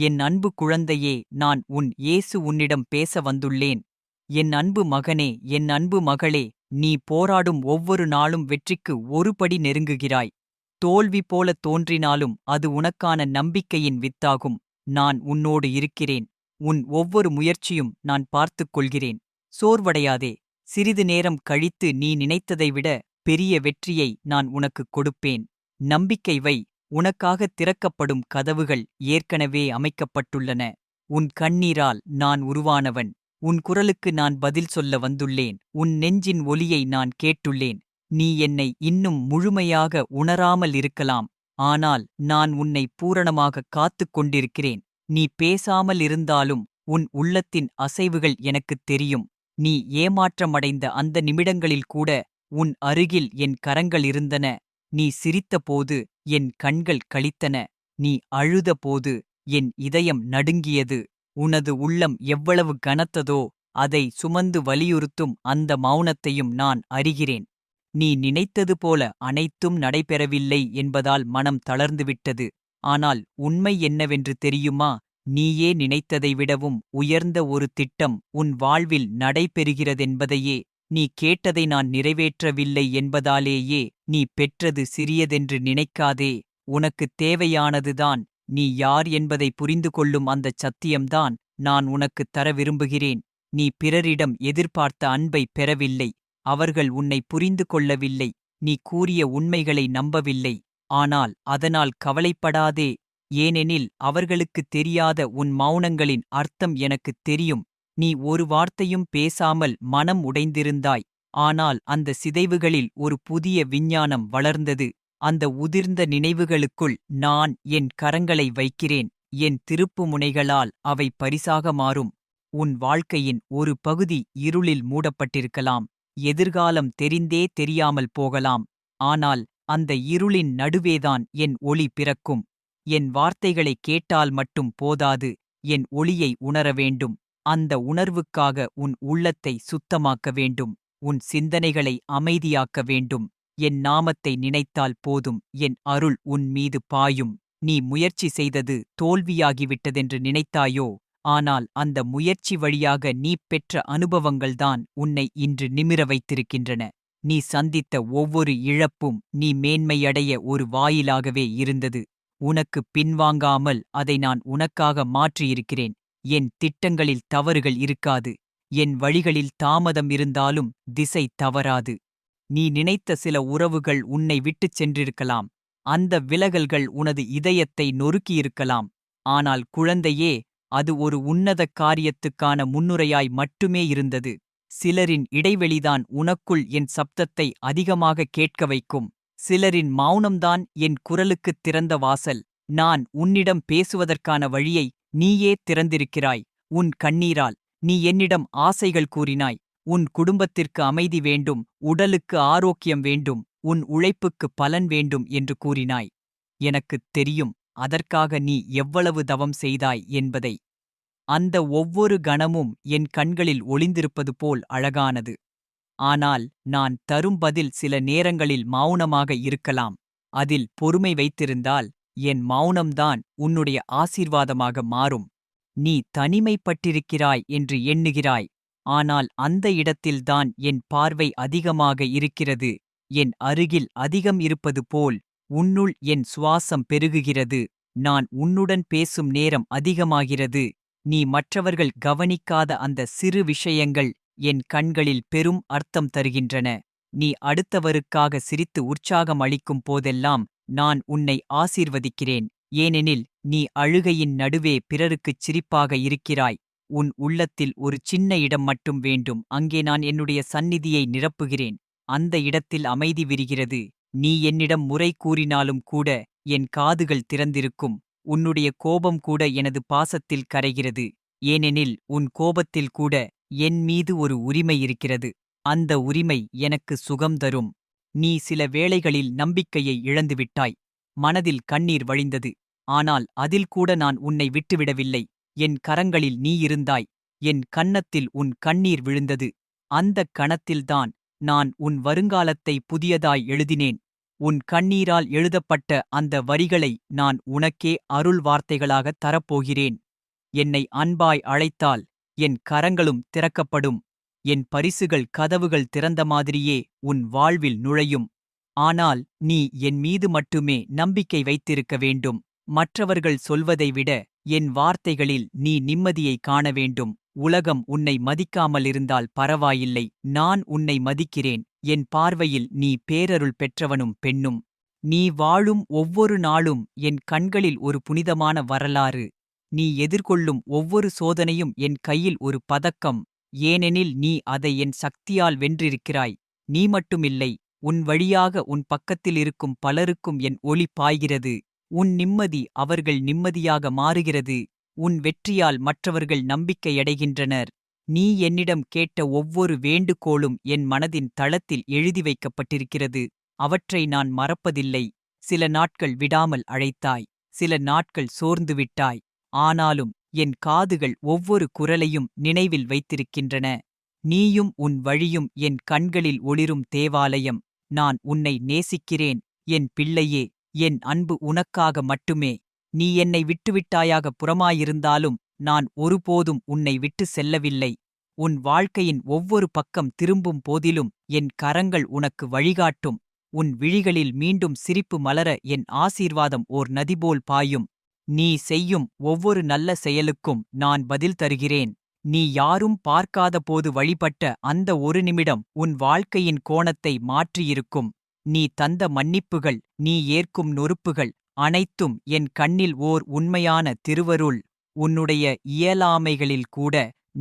என் அன்பு குழந்தையே நான் உன் இயேசு உன்னிடம் பேச வந்துள்ளேன். என் அன்பு மகனே என் அன்பு மகளே நீ போராடும் ஒவ்வொரு நாளும் வெற்றிக்கு ஒருபடி நெருங்குகிறாய். தோல்வி போல தோன்றினாலும் அது உனக்கான நம்பிக்கையின் வித்தாகும். நான் உன்னோடு இருக்கிறேன். உன் ஒவ்வொரு முயற்சியும் நான் பார்த்துக் கொள்கிறேன். சோர்வடையாதே சிறிது நேரம் கழித்து நீ நினைத்ததை விட பெரிய வெற்றியை நான் உனக்குக் கொடுப்பேன். நம்பிக்கை வை உனக்காக திறக்கப்படும் கதவுகள் ஏற்கனவே அமைக்கப்பட்டுள்ளன. உன் கண்ணீரால் நான் உருவானவன். உன் குரலுக்கு நான் பதில் சொல்ல வந்துள்ளேன். உன் நெஞ்சின் ஒலியை நான் கேட்டுள்ளேன். நீ என்னை இன்னும் முழுமையாக உணராமல் இருக்கலாம். ஆனால் நான் உன்னை பூரணமாக காத்துக் கொண்டிருக்கிறேன். நீ பேசாமல் இருந்தாலும் உன் உள்ளத்தின் அசைவுகள் எனக்குத் தெரியும். நீ ஏமாற்றமடைந்த அந்த நிமிடங்களில் கூட உன் அருகில் என் கரங்கள் இருந்தன. நீ சிரித்தபோது என் கண்கள் களித்தன. நீ அழுதபோது என் இதயம் நடுங்கியது. உனது உள்ளம் எவ்வளவு கனத்ததோ அதை சுமந்து வலியுறுத்தும் அந்த மௌனத்தையும் நான் அறிகிறேன். நீ நினைத்தது போல அனைத்தும் நடைபெறவில்லை என்பதால் மனம் தளர்ந்துவிட்டது. ஆனால் உண்மை என்னவென்று தெரியுமா? நீயே நினைத்ததை விடவும் உயர்ந்த ஒரு திட்டம் உன் வாழ்வில் நடைபெறுகிறதென்பதையே நீ கேட்டதை நான் நிறைவேற்றவில்லை என்பதாலேயே நீ பெற்றது சிறியதென்று நினைக்காதே. உனக்குத் தேவையானதுதான். நீ யார் என்பதை புரிந்து கொள்ளும் அந்தச் சத்தியம்தான் நான் உனக்குத் தர விரும்புகிறேன். நீ பிறரிடம் எதிர்பார்த்த அன்பை பெறவில்லை. அவர்கள் உன்னை புரிந்து கொள்ளவில்லை நீ கூறிய உண்மைகளை நம்பவில்லை. ஆனால் அதனால் கவலைப்படாதே. ஏனெனில் அவர்களுக்குத் தெரியாத உன் மௌனங்களின் அர்த்தம் எனக்குத் தெரியும். நீ ஒரு வார்த்தையும் பேசாமல் மனம் உடைந்திருந்தாய். ஆனால் அந்த சிதைவுகளில் ஒரு புதிய விஞ்ஞானம் வளர்ந்தது. அந்த உதிர்ந்த நினைவுகளுக்குள் நான் என் கரங்களை வைக்கிறேன். என் திருப்பு முனைகளால் அவை பரிசாக மாறும். உன் வாழ்க்கையின் ஒரு பகுதி இருளில் மூடப்பட்டிருக்கலாம். எதிர்காலம் தெரிந்தே தெரியாமல் போகலாம். ஆனால் அந்த இருளின் நடுவேதான் என் ஒளி பிறக்கும். என் வார்த்தைகளை கேட்டால் மட்டும் போதாது. என் ஒளியை உணர வேண்டும். அந்த உணர்வுக்காக உன் உள்ளத்தை சுத்தமாக்க வேண்டும். உன் சிந்தனைகளை அமைதியாக்க வேண்டும். என் நாமத்தை நினைத்தால் போதும். என் அருள் உன் மீது பாயும். நீ முயற்சி செய்தது தோல்வியாகிவிட்டதென்று நினைத்தாயோ? ஆனால் அந்த முயற்சி வழியாக நீ பெற்ற அனுபவங்கள்தான் உன்னை இன்று நிமிர வைத்திருக்கின்றன. நீ சந்தித்த ஒவ்வொரு இழப்பும் நீ மேன்மையடைய ஒரு வாயிலாகவே இருந்தது. உனக்கு பின்வாங்காமல் அதை நான் உனக்காக மாற்றியிருக்கிறேன். என் திட்டங்களில் தவறுகள் இருக்காது. என் வழிகளில் தாமதம் இருந்தாலும் திசை தவறாது. நீ நினைத்த சில உறவுகள் உன்னை விட்டுச் சென்றிருக்கலாம். அந்த விலகல்கள் உனது இதயத்தை நொறுக்கியிருக்கலாம். ஆனால் குழந்தையே அது ஒரு உன்னத காரியத்துக்கான முன்னுரையாய் மட்டுமே இருந்தது. சிலரின் இடைவெளிதான் உனக்குள் என் சப்தத்தை அதிகமாக கேட்க வைக்கும். சிலரின் மௌனம்தான் என் குரலுக்குத் திறந்த வாசல். நான் உன்னிடம் பேசுவதற்கான வழியை நீயே திறந்திருக்கிறாய். உன் கண்ணீரால் நீ என்னிடம் ஆசைகள் கூறினாய். உன் குடும்பத்திற்கு அமைதி வேண்டும் உடலுக்கு ஆரோக்கியம் வேண்டும் உன் உழைப்புக்கு பலன் வேண்டும் என்று கூறினாய். எனக்குத் தெரியும் அதற்காக நீ எவ்வளவு தவம் செய்தாய் என்பதை. அந்த ஒவ்வொரு கணமும் என் கண்களில் ஒளிந்திருப்பது போல் அழகானது. ஆனால் நான் தரும் பதில் சில நேரங்களில் மௌனமாக இருக்கலாம். அதில் பொறுமை வைத்திருந்தால் என் மௌனம்தான் உன்னுடைய ஆசீர்வாதமாக மாறும். நீ தனிமைப்பட்டிருக்கிறாய் என்று எண்ணுகிறாய். ஆனால் அந்த இடத்தில்தான் என் பார்வை அதிகமாக இருக்கிறது. என் அருகில் அதிகம் இருப்பது போல் உன்னுள் என் சுவாசம் பெருகுகிறது. நான் உன்னுடன் பேசும் நேரம் அதிகமாகிறது. நீ மற்றவர்கள் கவனிக்காத அந்த சிறு விஷயங்கள் என் கண்களில் பெரும் அர்த்தம் தருகின்றன. நீ அடுத்தவருக்காக சிரித்து உற்சாகம் அளிக்கும் போதெல்லாம் நான் உன்னை ஆசீர்வதிக்கிறேன். ஏனெனில் நீ அழுகையின் நடுவே பிறருக்குச் சிரிப்பாக இருக்கிறாய். உன் உள்ளத்தில் ஒரு சின்ன இடம் மட்டும் வேண்டும். அங்கே நான் என்னுடைய சந்நிதியை நிரப்புகிறேன். அந்த இடத்தில் அமைதி விரிகிறது. நீ என்னிடம் முறை கூறினாலும் கூட என் காதுகள் திறந்திருக்கும். உன்னுடைய கோபம் கூட எனது பாசத்தில் கரைகிறது. ஏனெனில் உன் கோபத்தில் கூட என் மீது ஒரு உரிமை இருக்கிறது. அந்த உரிமை எனக்கு சுகம் தரும். நீ சில வேளைகளில் நம்பிக்கையை இழந்துவிட்டாய். மனதில் கண்ணீர் வழிந்தது. ஆனால் அதில் கூட நான் உன்னை விட்டுவிடவில்லை. என் கரங்களில் நீ இருந்தாய். என் கன்னத்தில் உன் கண்ணீர் விழுந்தது. அந்தக் கணத்தில்தான் நான் உன் வருங்காலத்தை புதியதாய் எழுதினேன். உன் கண்ணீரால் எழுதப்பட்ட அந்த வரிகளை நான் உனக்கே அருள் வார்த்தைகளாகத் தரப்போகிறேன். என்னை அன்பாய் அழைத்தால் என் கரங்களும் திறக்கப்படும். என் பரிசுகள் கதவுகள் திறந்த மாதிரியே உன் வாழ்வில் நுழையும். ஆனால் நீ என் மீது மட்டுமே நம்பிக்கை வைத்திருக்க வேண்டும். மற்றவர்கள் சொல்வதை விட என் வார்த்தைகளில் நீ நிம்மதியை காண வேண்டும். உலகம் உன்னை மதிக்காமல் இருந்தால் பரவாயில்லை. நான் உன்னை மதிக்கிறேன். என் பார்வையில் நீ பேரருள் பெற்றவனும் பெண்ணும். நீ வாழும் ஒவ்வொரு நாளும் என் கண்களில் ஒரு புனிதமான வரலாறு. நீ எதிர்கொள்ளும் ஒவ்வொரு சோதனையும் என் கையில் ஒரு பதக்கம். ஏனெனில் நீ அதை என் சக்தியால் வென்றிருக்கிறாய். நீ மட்டுமில்லை உன் வழியாக உன் பக்கத்தில் இருக்கும் பலருக்கும் என் ஒளி பாய்கிறது. உன் நிம்மதி அவர்கள் நிம்மதியாக மாறுகிறது. உன் வெற்றியால் மற்றவர்கள் நம்பிக்கையடைகின்றனர் நீ என்னிடம் கேட்ட ஒவ்வொரு வேண்டுகோளும் என் மனதின் தளத்தில் எழுதி வைக்கப்பட்டிருக்கிறது. அவற்றை நான் மறப்பதில்லை. சில நாட்கள் விடாமல் அழைத்தாய். சில நாட்கள் சோர்ந்துவிட்டாய். ஆனாலும் என் காதுகள் ஒவ்வொரு குரலையும் நினைவில் வைத்திருக்கின்றன. நீயும் உன் வழியும் என் கண்களில் ஒளிரும் தேவாலயம். நான் உன்னை நேசிக்கிறேன். என் பிள்ளையே என் அன்பு உனக்காக மட்டுமே. நீ என்னை விட்டுவிட்டாயாக புறமாயிருந்தாலும் நான் ஒருபோதும் உன்னை விட்டு செல்லவில்லை. உன் வாழ்க்கையின் ஒவ்வொரு பக்கம் திரும்பும் போதிலும் என் கரங்கள் உனக்கு வழிகாட்டும். உன் விழிகளில் மீண்டும் சிரிப்பு மலர என் ஆசீர்வாதம் ஓர் நதிபோல் பாயும். நீ செய்யும் ஒவ்வொரு நல்ல செயலுக்கும் நான் பதில் தருகிறேன். நீ யாரும் பார்க்காத போது வழிபட்ட அந்த ஒரு நிமிடம் உன் வாழ்க்கையின் கோணத்தை மாற்றியிருக்கும். நீ தந்த மன்னிப்புகள் நீ ஏற்கும் நொறுப்புகள் அனைத்தும் என் கண்ணில் ஓர் உண்மையான திருவருள். உன்னுடைய இயலாமைகளில் கூட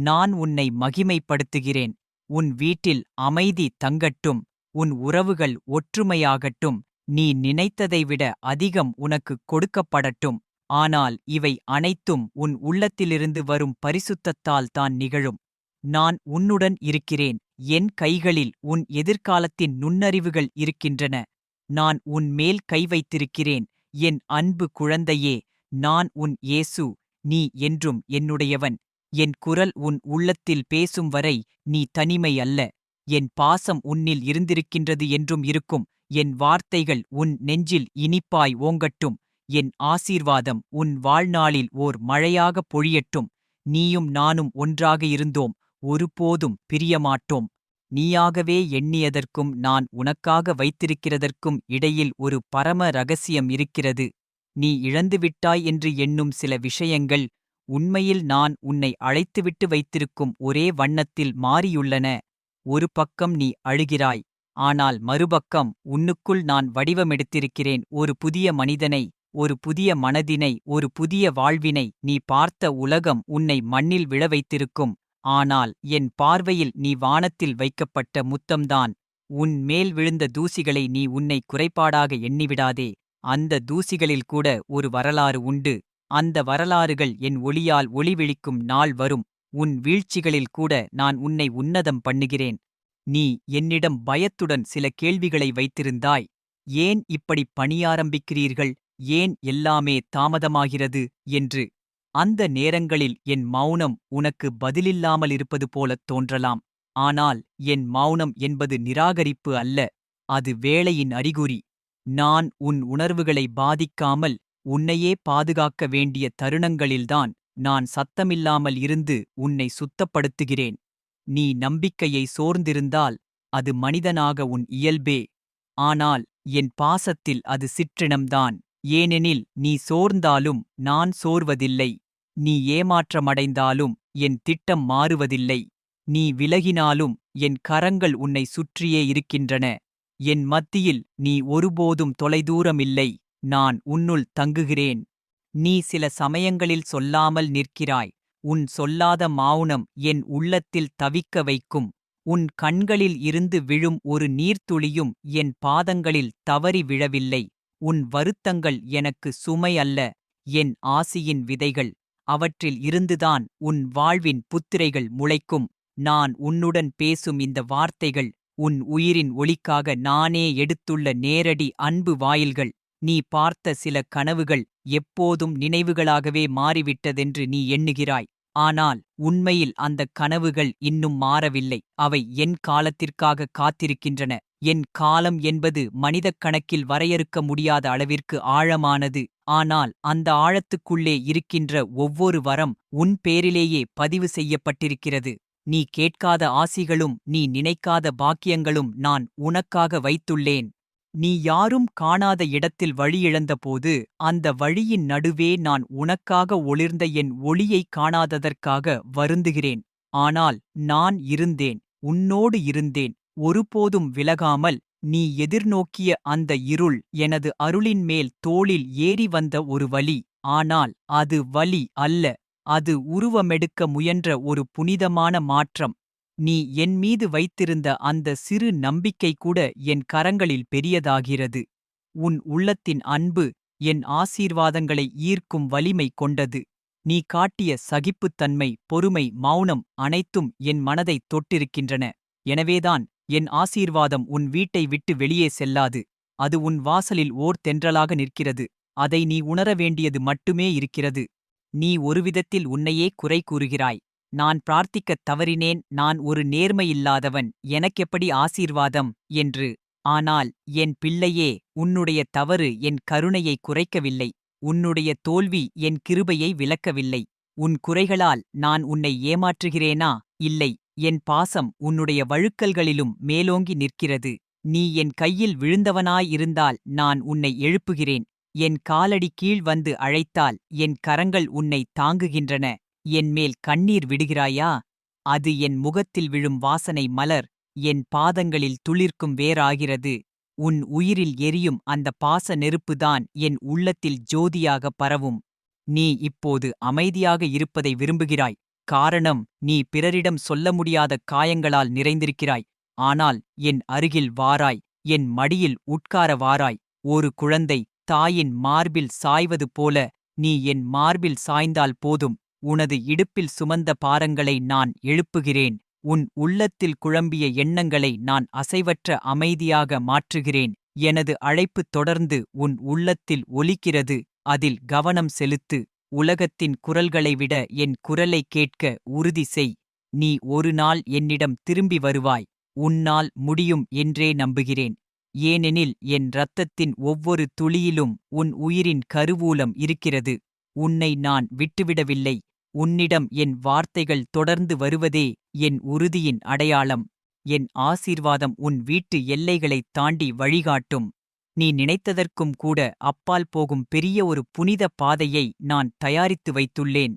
நான் உன்னை மகிமைப்படுத்துகிறேன். உன் வீட்டில் அமைதி தங்கட்டும் உன் உறவுகள் ஒற்றுமையாகட்டும் நீ நினைத்ததை விட அதிகம் உனக்கு கொடுக்கப்படட்டும். ஆனால் இவை அனைத்தும் உன் உள்ளத்திலிருந்து வரும் பரிசுத்தத்தால் தான் நிகழும். நான் உன்னுடன் இருக்கிறேன். என் கைகளில் உன் எதிர்காலத்தின் நுண்ணறிவுகள் இருக்கின்றன. நான் உன் மேல் கை வைத்திருக்கிறேன். என் அன்பு குழந்தையே நான் உன் இயேசு. நீ என்றும் என்னுடையவன். என் குரல் உன் உள்ளத்தில் பேசும் வரை நீ தனிமை அல்ல. என் பாசம் உன்னில் இருந்திருக்கின்றது என்றும் இருக்கும். என் வார்த்தைகள் உன் நெஞ்சில் இனிப்பாய் ஓங்கட்டும். என் ஆசீர்வாதம் உன் வாழ்நாளில் ஓர் மழையாகப் பொழியட்டும். நீயும் நானும் ஒன்றாக இருந்தோம். ஒருபோதும் பிரியமாட்டோம். நீயாகவே எண்ணியதற்கும் நான் உனக்காக வைத்திருக்கிறதற்கும் இடையில் ஒரு பரம ரகசியம் இருக்கிறது. நீ இழந்துவிட்டாய் என்று எண்ணும் சில விஷயங்கள் உண்மையில் நான் உன்னை அழைத்துவிட்டு வைத்திருக்கும் ஒரே வண்ணத்தில் மாறியுள்ளன. ஒரு பக்கம் நீ அழுகிறாய். ஆனால் மறுபக்கம் உன்னுக்குள் நான் வடிவமெடுத்திருக்கிறேன். ஒரு புதிய மனிதனை ஒரு புதிய மனதினை ஒரு புதிய வாழ்வினை நீ பார்த்த உலகம் உன்னை மண்ணில் விழ வைத்திருக்கும். ஆனால் என் பார்வையில் நீ வானத்தில் வைக்கப்பட்ட முத்தம்தான். உன் மேல் விழுந்த தூசிகளை நீ உன்னை குறைபாடாக எண்ணிவிடாதே. அந்த தூசிகளில் கூட ஒரு வரலாறு உண்டு. அந்த வரலாறுகள் என் ஒளியால் ஒளிவிழிக்கும் நாள் வரும். உன் வீழ்ச்சிகளில் கூட நான் உன்னை உன்னதம் பண்ணுகிறேன். நீ என்னிடம் பயத்துடன் சில கேள்விகளை வைத்திருந்தாய். ஏன் இப்படி பணியாரம்பிக்கிறீர்கள் ஏன் எல்லாமே தாமதமாகிறது என்று அந்த நேரங்களில் என் மௌனம் உனக்கு பதிலில்லாமல் இருப்பது போலத் தோன்றலாம். ஆனால் என் மௌனம் என்பது நிராகரிப்பு அல்ல அது வேளையின் அறிகுறி. நான் உன் உணர்வுகளை பாதிக்காமல் உன்னையே பாதுகாக்க வேண்டிய தருணங்களில்தான் நான் சத்தமில்லாமல் இருந்து உன்னை சுத்தப்படுத்துகிறேன். நீ நம்பிக்கையை சோர்ந்திருந்தால் அது மனிதனாக உன் இயல்பே. ஆனால் என் பாசத்தில் அது சிற்றினம்தான். ஏனெனில் நீ சோர்ந்தாலும் நான் சோர்வதில்லை. நீ ஏமாற்றமடைந்தாலும் என் திட்டம் மாறுவதில்லை. நீ விலகினாலும் என் கரங்கள் உன்னை சுற்றியே இருக்கின்றன. என் மத்தியில் நீ ஒருபோதும் தொலைதூரமில்லை. நான் உன்னுள் தங்குகிறேன். நீ சில சமயங்களில் சொல்லாமல் நிற்கிறாய். உன் சொல்லாத மௌனம் என் உள்ளத்தில் தவிக்க வைக்கும். உன் கண்களில் இருந்து விழும் ஒரு நீர்த்துளியும் என் பாதங்களில் தவறி விழவில்லை. உன் வருத்தங்கள் எனக்கு சுமை அல்ல என் ஆசியின் விதைகள். அவற்றில் இருந்துதான் உன் வாழ்வின் புத்திரைகள் முளைக்கும். நான் உன்னுடன் பேசும் இந்த வார்த்தைகள் உன் உயிரின் ஒளிக்காக நானே எடுத்துள்ள நேரடி அன்பு வாயில்கள். நீ பார்த்த சில கனவுகள் எப்போதும் நினைவுகளாகவே மாறிவிட்டதென்று நீ எண்ணுகிறாய். ஆனால் உண்மையில் அந்தக் கனவுகள் இன்னும் மாறவில்லை. அவை என் காலத்திற்காக காத்திருக்கின்றன. என் காலம் என்பது மனிதக் கணக்கில் வரையறுக்க முடியாத அளவிற்கு ஆழமானது. ஆனால் அந்த ஆழத்துக்குள்ளே இருக்கின்ற ஒவ்வொரு வரம் உன் பேரிலேயே பதிவு செய்யப்பட்டிருக்கிறது. நீ கேட்காத ஆசிகளும் நீ நினைக்காத பாக்கியங்களும் நான் உனக்காக வைத்துள்ளேன். நீ யாரும் காணாத இடத்தில் வழியிழந்தபோது அந்த வழியின் நடுவே நான் உனக்காக ஒளிர்ந்த என் ஒளியைக் காணாததற்காக வருந்துகிறேன். ஆனால் நான் இருந்தேன் உன்னோடு இருந்தேன். ஒருபோதும் விலகாமல் நீ எதிர்நோக்கிய அந்த இருள் எனது அருளின் மேல் தோளில் ஏறி வந்த ஒரு வலி. ஆனால் அது வலி அல்ல. அது உருவமெடுக்க முயன்ற ஒரு புனிதமான மாற்றம். நீ என் மீது வைத்திருந்த அந்த சிறு நம்பிக்கை கூட என் கரங்களில் பெரியதாகிறது. உன் உள்ளத்தின் அன்பு என் ஆசீர்வாதங்களை ஈர்க்கும் வலிமை கொண்டது. நீ காட்டிய சகிப்புத்தன்மை பொறுமை மௌனம் அனைத்தும் என் மனதைத் தொட்டிருக்கின்றன. எனவேதான் என் ஆசீர்வாதம் உன் வீட்டை விட்டு வெளியே செல்லாது. அது உன் வாசலில் ஓர் தென்றலாக நிற்கிறது. அதை நீ உணர வேண்டியது மட்டுமே இருக்கிறது. நீ ஒருவிதத்தில் உன்னையே குறை கூறுகிறாய். நான் பிரார்த்திக்கத் தவறினேன். நான் ஒரு நேர்மையில்லாதவன். எனக்கெப்படி ஆசீர்வாதம்? என்று. ஆனால் என் பிள்ளையே உன்னுடைய தவறு என் கருணையை குறைக்கவில்லை. உன்னுடைய தோல்வி என் கிருபையை விலக்கவில்லை உன் குறைகளால் நான் உன்னை ஏமாற்றுகிறேனா? இல்லை. என் பாசம் உன்னுடைய வழுக்கல்களிலும் மேலோங்கி நிற்கிறது. நீ என் கையில் விழுந்தவனாயிருந்தால் நான் உன்னை எழுப்புகிறேன். என் காலடி கீழ் வந்து அழைத்தால் என் கரங்கள் உன்னை தாங்குகின்றன. என் மேல் கண்ணீர் விடுகிறாயா? அது என் முகத்தில் விழும் வாசனை மலர். என் பாதங்களில் துளிர்க்கும் வேறாகிறது உன் உயிரில் எரியும் அந்த பாச நெருப்புதான் என் உள்ளத்தில் ஜோதியாக பரவும். நீ இப்போது அமைதியாக இருப்பதை விரும்புகிறாய். காரணம் நீ பிறரிடம் சொல்ல முடியாத காயங்களால் நிறைந்திருக்கிறாய். ஆனால் என் அருகில் வாராய் என் மடியில் உட்கார வாராய். ஒரு குழந்தை தாயின் மார்பில் சாய்வது போல நீ என் மார்பில் சாய்ந்தால் போதும். உனது இடுப்பில் சுமந்த பாரங்களை நான் எழுப்புகிறேன். உன் உள்ளத்தில் குழம்பிய எண்ணங்களை நான் அசைவற்ற அமைதியாக மாற்றுகிறேன். எனது அழைப்பு தொடர்ந்து உன் உள்ளத்தில் ஒலிக்கிறது அதில் கவனம் செலுத்து. உலகத்தின் குரல்களை விட என் குரலை கேட்க உறுதி செய். நீ ஒரு நாள் என்னிடம் திரும்பி வருவாய். உன்னால் முடியும் என்றே நம்புகிறேன். ஏனெனில் என் இரத்தத்தின் ஒவ்வொரு துளியிலும் உன் உயிரின் கருவூலம் இருக்கிறது. உன்னை நான் விட்டுவிடவில்லை. உன்னிடம் என் வார்த்தைகள் தொடர்ந்து வருவதே என் உறுதியின் அடையாளம். என் ஆசீர்வாதம் உன் வீட்டு எல்லைகளைத் தாண்டி வழிகாட்டும். நீ நினைத்ததற்கும் கூட அப்பால் போகும் பெரிய ஒரு புனித பாதையை நான் தயாரித்து வைத்துள்ளேன்.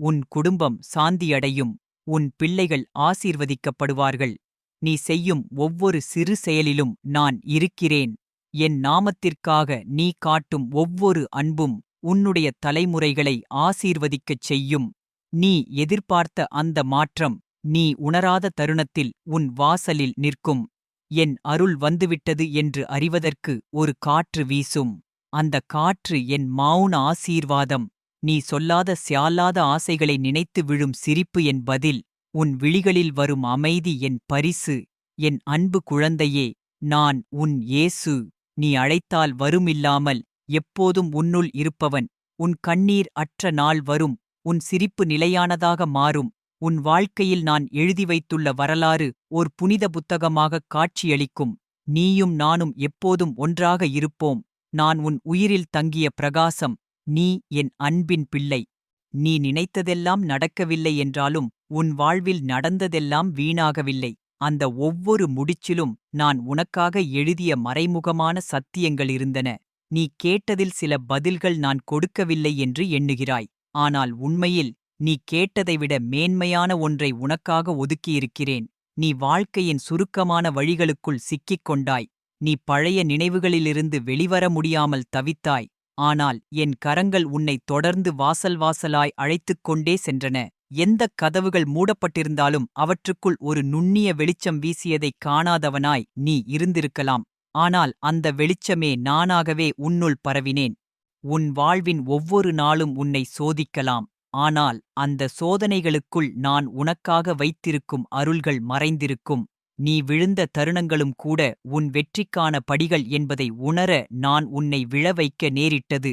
உன் குடும்பம் சாந்தியடையும் உன் பிள்ளைகள் ஆசீர்வதிக்கப்படுவார்கள். நீ செய்யும் ஒவ்வொரு சிறு செயலிலும் நான் இருக்கிறேன். என் நாமத்திற்காக நீ காட்டும் ஒவ்வொரு அன்பும் உன்னுடைய தலைமுறைகளை ஆசீர்வதிக்கச் செய்யும். நீ எதிர்பார்த்த அந்த மாற்றம் நீ உணராத தருணத்தில் உன் வாசலில் நிற்கும். என் அருள் வந்துவிட்டது என்று அறிவதற்கு ஒரு காற்று வீசும். அந்த காற்று என் மௌன ஆசீர்வாதம். நீ சொல்லாத சியாலாத ஆசைகளை நினைத்து விழும் சிரிப்பு என் பதில். உன் விழிகளில் வரும் அமைதி என் பரிசு. என் அன்பு குழந்தையே நான் உன் இயேசு. நீ அழைத்தால் வருமில்லாமல் எப்போதும் உன்னுள் இருப்பவன். உன் கண்ணீர் அற்ற நாள் வரும். உன் சிரிப்பு நிலையானதாக மாறும். உன் வாழ்க்கையில் நான் எழுதி வைத்துள்ள வரலாறு ஓர் புனித புத்தகமாகக் காட்சியளிக்கும். நீயும் நானும் எப்போதும் ஒன்றாக இருப்போம். நான் உன் உயிரில் தங்கிய பிரகாசம். நீ என் அன்பின் பிள்ளை. நீ நினைத்ததெல்லாம் நடக்கவில்லை என்றாலும் உன் வாழ்வில் நடந்ததெல்லாம் வீணாகவில்லை. அந்த ஒவ்வொரு முடிச்சிலும் நான் உனக்காக எழுதிய மறைமுகமான சத்தியங்கள் இருந்தன. நீ கேட்டதில் சில பதில்கள் நான் கொடுக்கவில்லை என்று எண்ணுகிறாய். ஆனால் உண்மையில் நீ கேட்டதை விட மேன்மையான ஒன்றை உனக்காக ஒதுக்கியிருக்கிறேன். நீ வாழ்க்கையின் சுருக்கமான வழிகளுக்குள் சிக்கிக் கொண்டாய். நீ பழைய நினைவுகளிலிருந்து வெளிவர முடியாமல் தவித்தாய். ஆனால் என் கரங்கள் உன்னை தொடர்ந்து வாசல் வாசலாய் அழைத்துக் கொண்டே சென்றன. எந்தக் கதவுகள் மூடப்பட்டிருந்தாலும் அவற்றுக்குள் ஒரு நுண்ணிய வெளிச்சம் வீசியதைக் காணாதவனாய் நீ இருந்திருக்கலாம். ஆனால் அந்த வெளிச்சமே நானாகவே உன்னுள் பரவினேன். உன் வாழ்வின் ஒவ்வொரு நாளும் உன்னை சோதிக்கலாம். ஆனால் அந்த சோதனைகளுக்குள் நான் உனக்காக வைத்திருக்கும் அருள்கள் மறைந்திருக்கும். நீ விழுந்த தருணங்களும் கூட உன் வெற்றிக்கான படிகள் என்பதை உணர நான் உன்னை விழ வைக்க நேரிட்டது.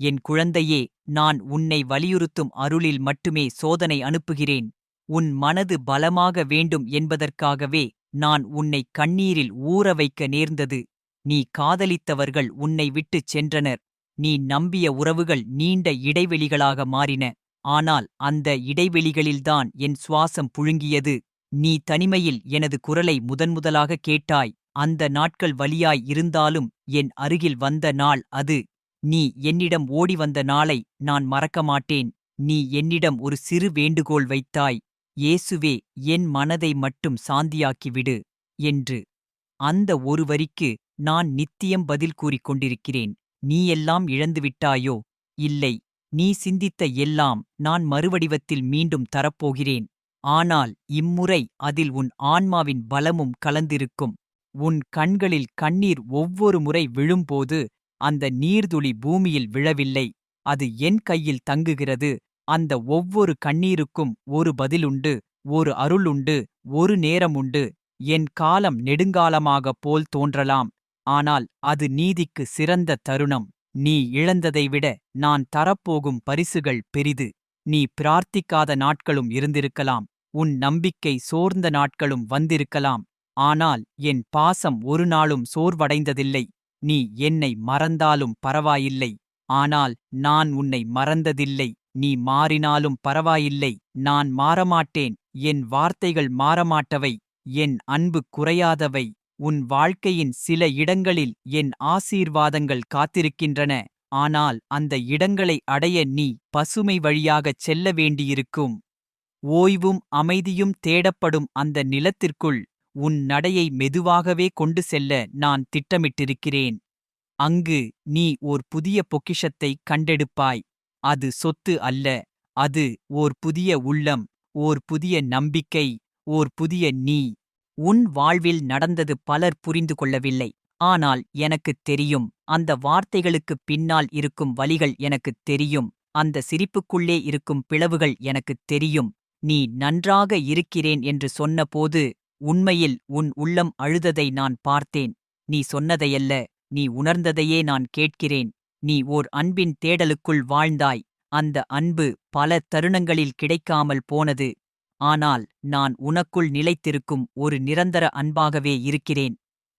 என் குழந்தையே நான் உன்னை வலியுறுத்தும் அருளில் மட்டுமே சோதனை அனுப்புகிறேன். உன் மனது பலமாக வேண்டும் என்பதற்காகவே நான் உன்னை கண்ணீரில் ஊற வைக்க நேர்ந்தது. நீ காதலித்தவர்கள் உன்னை விட்டுச் சென்றனர். நீ நம்பிய உறவுகள் நீண்ட இடைவெளிகளாக மாறின. ஆனால் அந்த இடைவெளிகளில்தான் என் சுவாசம் புழுங்கியது. நீ தனிமையில் எனது குரலை முதன்முதலாக கேட்டாய். அந்த நாட்கள் வழியாய் இருந்தாலும் என் அருகில் வந்த நாள் அது. நீ என்னிடம் ஓடி வந்த நாளை நான் மறக்க மாட்டேன். நீ என்னிடம் ஒரு சிறு வேண்டுகோள் வைத்தாய். இயேசுவே என் மனதை மட்டும் சாந்தியாக்கிவிடு என்று. அந்த ஒரு வரிக்கு நான் நித்தியம் பதில் கூறிக் கொண்டிருக்கிறேன். நீ எல்லாம் இழந்துவிட்டாயோ? இல்லை. நீ சிந்தித்த எல்லாம் நான் மறுவடிவத்தில் மீண்டும் தரப்போகிறேன். ஆனால் இம்முறை அதில் உன் ஆன்மாவின் பலமும் கலந்திருக்கும். உன் கண்களில் கண்ணீர் ஒவ்வொரு முறை விழும்போது அந்த நீர்துளி பூமியில் விழவில்லை. அது என் கையில் தங்குகிறது. அந்த ஒவ்வொரு கண்ணீருக்கும் ஒரு பதிலுண்டு ஒரு அருளுண்டு ஒரு நேரமுண்டு. என் காலம் நெடுங்காலமாகப் போல் தோன்றலாம். ஆனால் அது நீதிக்கு சிறந்த தருணம். நீ இழந்ததை விட நான் தரப்போகும் பரிசுகள் பெரிது. நீ பிரார்த்திக்காத நாட்களும் இருந்திருக்கலாம். உன் நம்பிக்கை சோர்ந்த நாட்களும் வந்திருக்கலாம். ஆனால் என் பாசம் ஒரு நாளும் சோர்வடைந்ததில்லை. நீ என்னை மறந்தாலும் பரவாயில்லை. ஆனால் நான் உன்னை மறந்ததில்லை. நீ மாறினாலும் பரவாயில்லை. நான் மாறமாட்டேன். என் வார்த்தைகள் மாறமாட்டவை. என் அன்பு குறையாதவை. உன் வாழ்க்கையின் சில இடங்களில் என் ஆசீர்வாதங்கள் காத்திருக்கின்றன. ஆனால் அந்த இடங்களை அடைய நீ பசுமை வழியாகச் செல்ல வேண்டியிருக்கும். ஓய்வும் அமைதியும் தேடப்படும் அந்த நிலத்திற்குள் உன் நடையை மெதுவாகவே கொண்டு செல்ல நான் திட்டமிட்டிருக்கிறேன். அங்கு நீ ஓர் புதிய பொக்கிஷத்தை கண்டெடுப்பாய். அது சொத்து அல்ல அது ஓர் புதிய உள்ளம் ஓர் புதிய நம்பிக்கை ஓர் புதிய நீ. உன் வாழ்வில் நடந்தது பலர் புரிந்து கொள்ளவில்லை. ஆனால் எனக்குத் தெரியும் அந்த வார்த்தைகளுக்குப் பின்னால் இருக்கும் வலிகள் எனக்குத் தெரியும் அந்த சிரிப்புக்குள்ளே இருக்கும் பிளவுகள் எனக்குத் தெரியும். நீ நன்றாக இருக்கிறேன் என்று சொன்னபோது உண்மையில் உன் உள்ளம் அழுததை நான் பார்த்தேன். நீ சொன்னதையல்ல நீ உணர்ந்ததையே நான் கேட்கிறேன். நீ ஓர் அன்பின் தேடலுக்குள் வாழ்ந்தாய். அந்த அன்பு பல தருணங்களில் கிடைக்காமல் போனது. ஆனால் நான் உனக்குள் நிலைத்திருக்கும் ஒரு நிரந்தர அன்பாகவே இருக்கிறேன்.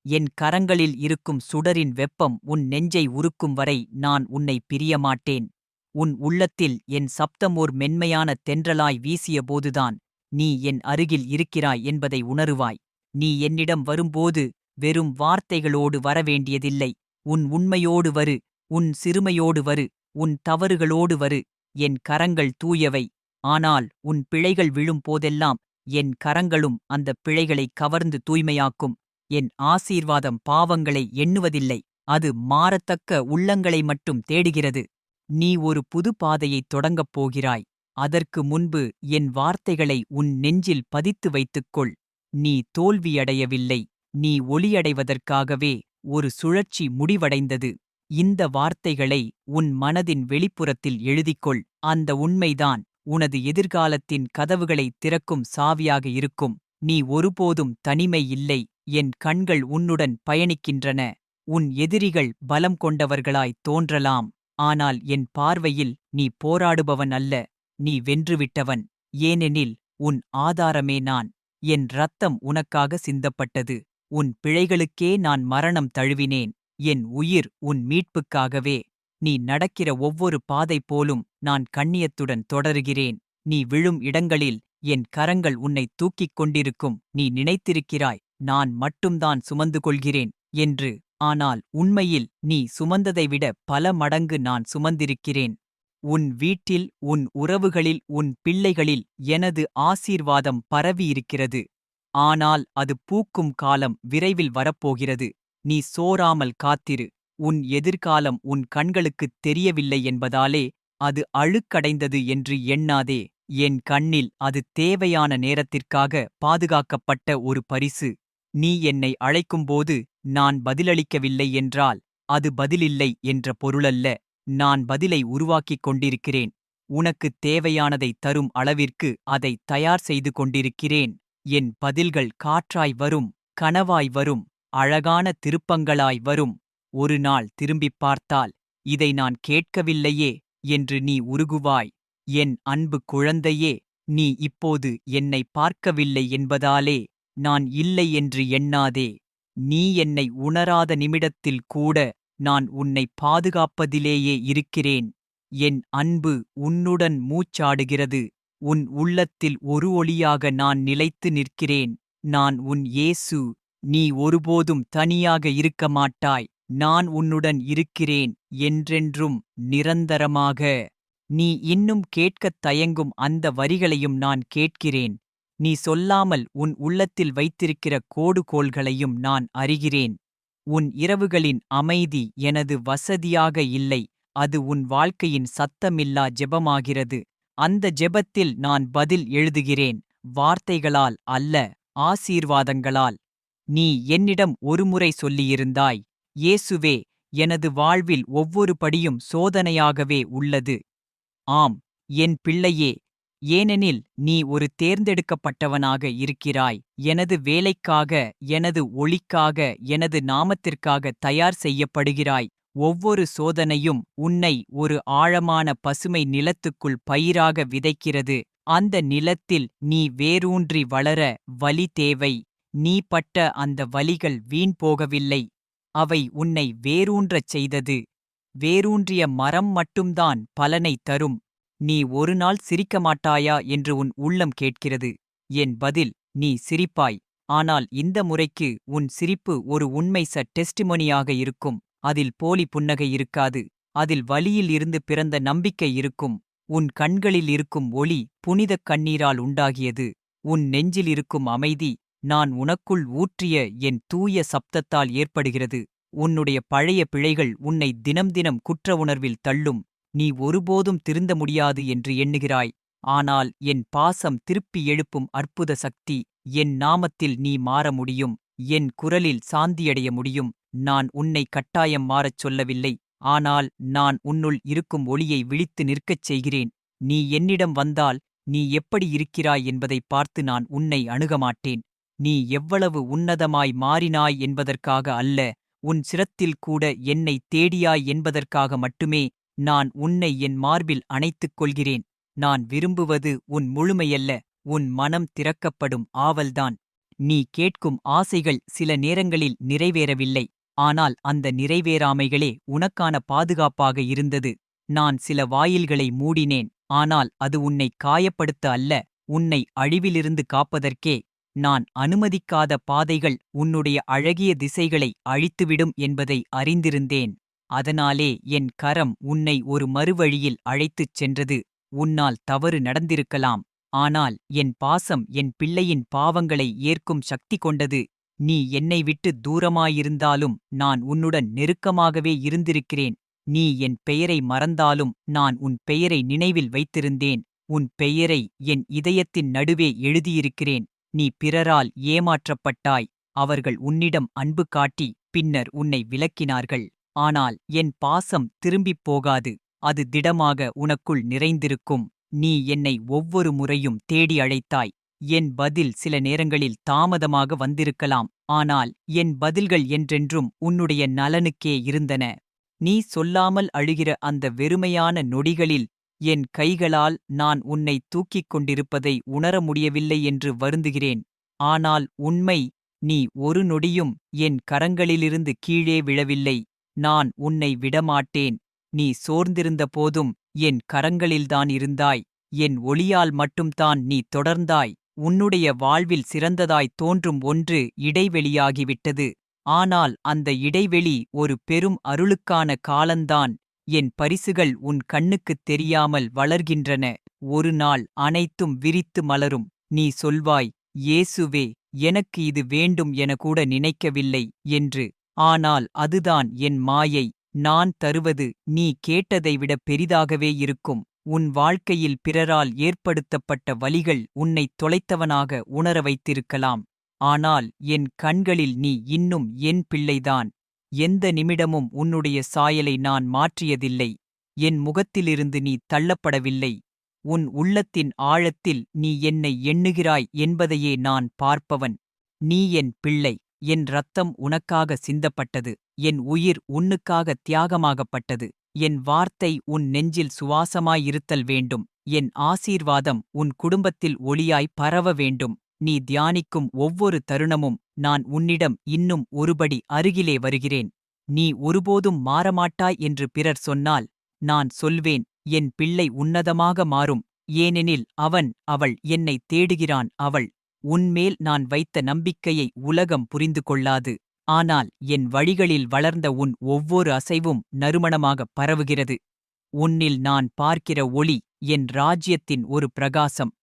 என் கரங்களில் இருக்கும் சுடரின் வெப்பம் உன் நெஞ்சை உருக்கும் வரை நான் உன்னை பிரியமாட்டேன். உன் உள்ளத்தில் என் சப்தம் ஓர் மென்மையான தென்றலாய் வீசியபோதுதான் நீ என் அருகில் இருக்கிறாய் என்பதை உணருவாய். நீ என்னிடம் வரும்போது வெறும் வார்த்தைகளோடு வரவேண்டியதில்லை. உன் உண்மையோடு வரு உன் சிறுமையோடு வரு உன் தவறுகளோடு வரு என் கரங்கள் தூயவை. ஆனால் உன் பிழைகள் விழும் போதெல்லாம் என் கரங்களும் அந்த பிழைகளை கவர்ந்து தூய்மையாக்கும். என் ஆசீர்வாதம் பாவங்களை எண்ணுவதில்லை. அது மாறத்தக்க உள்ளங்களை மட்டும் தேடுகிறது. நீ ஒரு புது பாதையைத் தொடங்கப் போகிறாய். அதற்கு முன்பு என் வார்த்தைகளை உன் நெஞ்சில் பதித்து வைத்துக்கொள். நீ தோல்வியடையவில்லை. நீ ஒளியடைவதற்காகவே ஒரு சுழற்சி முடிவடைந்தது. இந்த வார்த்தைகளை உன் மனதின் வெளிப்புறத்தில் எழுதிக்கொள். அந்த உண்மைதான். உனது எதிர்காலத்தின் கதவுகளை திறக்கும் சாவியாக இருக்கும். நீ ஒருபோதும் தனிமை இல்லை. என் கண்கள் உன்னுடன் பயணிக்கின்றன. உன் எதிரிகள் பலம் கொண்டவர்களாய் தோன்றலாம். ஆனால் என் பார்வையில் நீ போராடுபவன் அல்ல. நீ வென்றுவிட்டவன். ஏனெனில் உன் ஆதாரமே நான். என் ரத்தம் உனக்காக சிந்தப்பட்டது. உன் பிழைகளுக்கே நான் மரணம் தழுவினேன். என் உயிர் உன் மீட்புக்காகவே. நீ நடக்கிற ஒவ்வொரு பாதை போலும் நான் கண்ணியத்துடன் தொடருகிறேன். நீ விழும் இடங்களில் என் கரங்கள் உன்னை தூக்கிக் கொண்டிருக்கும். நீ நினைத்திருக்கிறாய் நான் மட்டும்தான் சுமந்து கொள்கிறேன் என்று. ஆனால் உண்மையில் நீ சுமந்ததைவிட பல மடங்கு நான் சுமந்திருக்கிறேன். உன் வீட்டில் உன் உறவுகளில் உன் பிள்ளைகளில் எனது ஆசீர்வாதம் பரவியிருக்கிறது. ஆனால் அது பூக்கும் காலம் விரைவில் வரப்போகிறது. நீ சோராமல் காத்திரு. உன் எதிர்காலம் உன் கண்களுக்குத் தெரியவில்லை என்பதாலே அது அழுக்கடைந்தது என்று எண்ணாதே. என் கண்ணில் அது தேவையான நேரத்திற்காக பாதுகாக்கப்பட்ட ஒரு பரிசு. நீ என்னை அழைக்கும்போது நான் பதிலளிக்கவில்லை என்றால் அது பதிலில்லை என்ற பொருளல்ல. நான் பதிலை உருவாக்கிக் கொண்டிருக்கிறேன். உனக்குத் தேவையானதை தரும் அளவிற்கு அதை தயார் செய்து கொண்டிருக்கிறேன். என் பதில்கள் காற்றாய் வரும் கனவாய் வரும் அழகான திருப்பங்களாய் வரும். ஒரு நாள் திரும்பிப் பார்த்தால் இதை நான் கேட்கவில்லையே. என்று நீ உருகுவாய். என் அன்பு குழந்தையே நீ இப்போது என்னை பார்க்கவில்லை என்பதாலே நான் இல்லை என்று எண்ணாதே. நீ என்னை உணராத நிமிடத்தில் கூட நான் உன்னை பாதுகாப்பதிலேயே இருக்கிறேன். என் அன்பு உன்னுடன் மூச்சாடுகிறது. உன் உள்ளத்தில் ஒரு ஒளியாக நான் நிலைத்து நிற்கிறேன். நான் உன் இயேசு நீ ஒருபோதும் தனியாக இருக்க மாட்டாய். நான் உன்னுடன் இருக்கிறேன் என்றென்றும் நிரந்தரமாக நீ இன்னும் கேட்கத் தயங்கும் அந்த வரிகளையும் நான் கேட்கிறேன். நீ சொல்லாமல் உன் உள்ளத்தில் வைத்திருக்கிற கோடுகோள்களையும் நான் அறிகிறேன். உன் இரவுகளின் அமைதி எனது வசதியாக இல்லை. அது உன் வாழ்க்கையின் சத்தமில்லா ஜெபமாகிறது. அந்த ஜெபத்தில் நான் பதில் எழுதுகிறேன். வார்த்தைகளால் அல்ல ஆசீர்வாதங்களால். நீ என்னிடம் ஒருமுறை சொல்லியிருந்தாய். இயேசுவே எனது வாழ்வில் ஒவ்வொரு படியும் சோதனையாகவே உள்ளது. ஆம் என் பிள்ளையே ஏனெனில் நீ ஒரு தேர்ந்தெடுக்கப்பட்டவனாக இருக்கிறாய். எனது வேலைக்காக எனது ஒளிக்காக எனது நாமத்திற்காக தயார் செய்யப்படுகிறாய். ஒவ்வொரு சோதனையும் உன்னை ஒரு ஆழமான பசுமை நிலத்துக்குள் பயிராக விதைக்கிறது. அந்த நிலத்தில் நீ வேரூன்றி வளர வலி தேவை. நீ பட்ட அந்த வலிகள் வீண் போகவில்லை. அவை உன்னை வேரூன்றச் செய்தது. வேரூன்றிய மரம் மட்டும்தான் பலனை தரும். நீ ஒரு நாள் சிரிக்க மாட்டாயா என்று உன் உள்ளம் கேட்கிறது. என் பதில் நீ சிரிப்பாய். ஆனால் இந்த முறைக்கு உன் சிரிப்பு ஒரு உண்மை ச டெஸ்டிமொனியாக இருக்கும். அதில் போலி புன்னகை இருக்காது. அதில் வழியில் இருந்து பிறந்த நம்பிக்கை இருக்கும். உன் கண்களில் இருக்கும் ஒளி புனிதக் கண்ணீரால் உண்டாகியது. உன் நெஞ்சில் இருக்கும் அமைதி நான் உனக்குள் ஊற்றிய என் தூய சப்தத்தால் ஏற்படுகிறது. உன்னுடைய பழைய பிழைகள் உன்னை தினம் தினம் குற்ற உணர்வில் தள்ளும். நீ ஒருபோதும் திருந்த முடியாது என்று எண்ணுகிறாய். ஆனால் என் பாசம் திருப்பி எழுப்பும் அற்புத சக்தி என் நாமத்தில் நீ மாற முடியும். என் குரலில் சாந்தியடைய முடியும். நான் உன்னை கட்டாயம் மாறச் சொல்லவில்லை. ஆனால் நான் உன்னுள் இருக்கும் ஒளியை விழித்து நிற்கச் செய்கிறேன். நீ என்னிடம் வந்தால் நீ எப்படி இருக்கிறாய் என்பதை பார்த்து நான் உன்னை அணுகமாட்டேன். நீ எவ்வளவு உன்னதமாய் மாறினாய் என்பதற்காக அல்ல உன் சிரத்தில் கூட என்னை தேடியாய் என்பதற்காக மட்டுமே நான் உன்னை என் மார்பில் அணைத்துக் கொள்கிறேன். நான் விரும்புவது உன் முழுமையல்ல உன் மனம் திறக்கப்படும் ஆவல்தான். நீ கேட்கும் ஆசைகள் சில நேரங்களில் நிறைவேறவில்லை ஆனால் அந்த நிறைவேறாமைகளே உனக்கான பாதுகாப்பாக இருந்தது. நான் சில வாயில்களை மூடினேன் ஆனால் அது உன்னை காயப்படுத்த அல்ல உன்னை அழிவிலிருந்து காப்பதற்கே நான் அனுமதிக்காத பாதைகள் உன்னுடைய அழகிய திசைகளை அழித்துவிடும் என்பதை அறிந்திருந்தேன். அதனாலே என் கரம் உன்னை ஒரு மறுவழியில் அழைத்துச் சென்றது. உன்னால் தவறு நடந்திருக்கலாம். ஆனால் என் பாசம் என் பிள்ளையின் பாவங்களை ஏற்கும் சக்தி கொண்டது. நீ என்னை விட்டு தூரமாயிருந்தாலும் நான் உன்னுடன் நெருக்கமாகவே இருந்திருக்கிறேன். நீ என் பெயரை மறந்தாலும் நான் உன் பெயரை நினைவில் வைத்திருந்தேன். உன் பெயரை என் இதயத்தின் நடுவே எழுதியிருக்கிறேன். நீ பிறரால் ஏமாற்றப்பட்டாய். அவர்கள் உன்னிடம் அன்பு காட்டி பின்னர் உன்னை விலக்கினார்கள். ஆனால் என் பாசம் திரும்பிப் போகாது. அது திடமாக உனக்குள் நிறைந்திருக்கும். நீ என்னை ஒவ்வொரு முறையும் தேடி அழைத்தாய். என் பதில் சில நேரங்களில் தாமதமாக வந்திருக்கலாம். ஆனால் என் பதில்கள் என்றென்றும் உன்னுடைய நலனுக்கே இருந்தன. நீ சொல்லாமல் அழுகிற அந்த வெறுமையான நொடிகளில் என் கைகளால் நான் உன்னை தூக்கிக் கொண்டிருப்பதை உணர முடியவில்லை என்று வருந்துகிறேன். ஆனால் உண்மை நீ ஒரு நொடியும் என் கரங்களிலிருந்து கீழே விழவில்லை. நான் உன்னை விடமாட்டேன். நீ சோர்ந்திருந்த போதும் என் கரங்களில்தான் இருந்தாய். என் ஒளியால் மட்டும்தான் நீ தொடர்ந்தாய். உன்னுடைய வாழ்வில் சிறந்ததாய் தோன்றும் ஒன்று இடைவெளியாகிவிட்டது. ஆனால் அந்த இடைவெளி ஒரு பெரும் அருளுக்கான காலந்தான். என் பரிசுகள் உன் கண்ணுக்குத் தெரியாமல் வளர்கின்றன. ஒரு நாள் அனைத்தும் விரித்து மலரும். நீ சொல்வாய் இயேசுவே எனக்கு இது வேண்டும் என கூட நினைக்கவில்லை என்று. ஆனால் அதுதான் என் மாயை. நான் தருவது நீ கேட்டதை விட பெரிதாகவே இருக்கும். உன் வாழ்க்கையில் பிறரால் ஏற்படுத்தப்பட்ட வலிகள் உன்னைத் தொலைத்தவனாக உணர வைத்திருக்கலாம். ஆனால் என் கண்களில் நீ இன்னும் என் பிள்ளைதான். எந்த நிமிடமும் உன்னுடைய சாயலை நான் மாற்றியதில்லை. என் முகத்திலிருந்து நீ தள்ளப்படவில்லை. உன் உள்ளத்தின் ஆழத்தில் நீ என்னை எண்ணுகிறாய் என்பதையே நான் பார்ப்பவன். நீ என் பிள்ளை. என் ரத்தம் உனக்காக சிந்தப்பட்டது. என் உயிர் உன்னுக்காக தியாகமாகப்பட்டது. என் வார்த்தை உன் நெஞ்சில் சுவாசமாயிருத்தல் வேண்டும். என் ஆசீர்வாதம் உன் குடும்பத்தில் ஒளியாய் பரவ வேண்டும். நீ தியானிக்கும் ஒவ்வொரு தருணமும் நான் உன்னிடம் இன்னும் ஒருபடி அருகிலே வருகிறேன். நீ ஒருபோதும் மாறமாட்டாய் என்று பிறர் சொன்னால் நான் சொல்வேன் என் பிள்ளை உன்னதமாக மாறும் ஏனெனில் அவன் அவள் என்னை தேடுகிறான் அவள் உன்மேல் நான் வைத்த நம்பிக்கையை உலகம் புரிந்து கொள்ளாது. ஆனால் என் வழிகளில் வளர்ந்த உன் ஒவ்வொரு அசைவும் நறுமணமாகப் பரவுகிறது. உன்னில் நான் பார்க்கிற ஒளி என் ராஜ்யத்தின் ஒரு பிரகாசம்.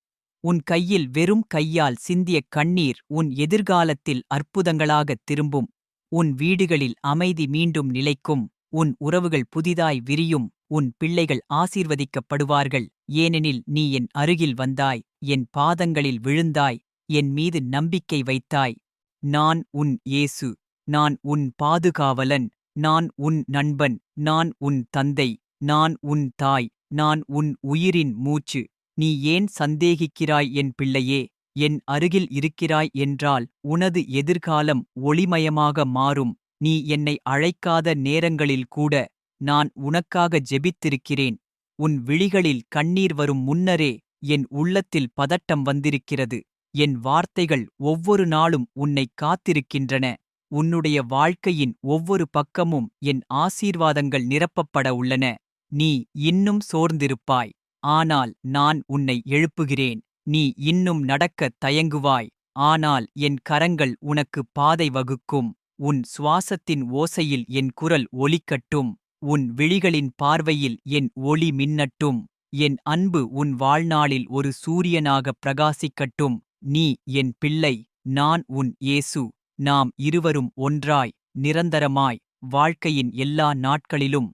உன் கையில் வெறும் கையால் சிந்திய கண்ணீர் உன் எதிர்காலத்தில் அற்புதங்களாகத் திரும்பும். உன் வீடுகளில் அமைதி மீண்டும் நிலைக்கும். உன் உறவுகள் புதிதாய் விரியும். உன் பிள்ளைகள் ஆசீர்வதிக்கப்படுவார்கள். ஏனெனில் நீ என் அருகில் வந்தாய். என் பாதங்களில் விழுந்தாய். என் மீது நம்பிக்கை வைத்தாய். நான் உன் இயேசு. நான் உன் பாதுகாவலன். நான் உன் நண்பன். நான் உன் தந்தை. நான் உன் தாய். நான் உன் உயிரின் மூச்சு. நீ ஏன் சந்தேகிக்கிறாய் என் பிள்ளையே? என் அருகில் இருக்கிறாய் என்றால் உனது எதிர்காலம் ஒளிமயமாக மாறும். நீ என்னை அழைக்காத நேரங்களில் கூட நான் உனக்காக ஜெபித்திருக்கிறேன். உன் விழிகளில் கண்ணீர் வரும் முன்னரே என் உள்ளத்தில் பதட்டம் வந்திருக்கிறது. என் வார்த்தைகள் ஒவ்வொரு நாளும் உன்னை காத்திருக்கின்றன. உன்னுடைய வாழ்க்கையின் ஒவ்வொரு பக்கமும் என் ஆசீர்வாதங்கள் நிரப்பப்பட உள்ளன. நீ இன்னும் சோர்ந்திருப்பாய். ஆனால் நான் உன்னை எழுப்புகிறேன். நீ இன்னும் நடக்கத் தயங்குவாய். ஆனால் என் கரங்கள் உனக்கு பாதை வகுக்கும். உன் சுவாசத்தின் ஓசையில் என் குரல் ஒலிக்கட்டும். உன் விழிகளின் பார்வையில் என் ஒளி மின்னட்டும். என் அன்பு உன் வாழ்நாளில் ஒரு சூரியனாக பிரகாசிக்கட்டும். நீ என் பிள்ளை நான் உன் இயேசு. நாம் இருவரும் ஒன்றாய் நிரந்தரமாய் வாழ்க்கையின் எல்லா நாட்களிலும்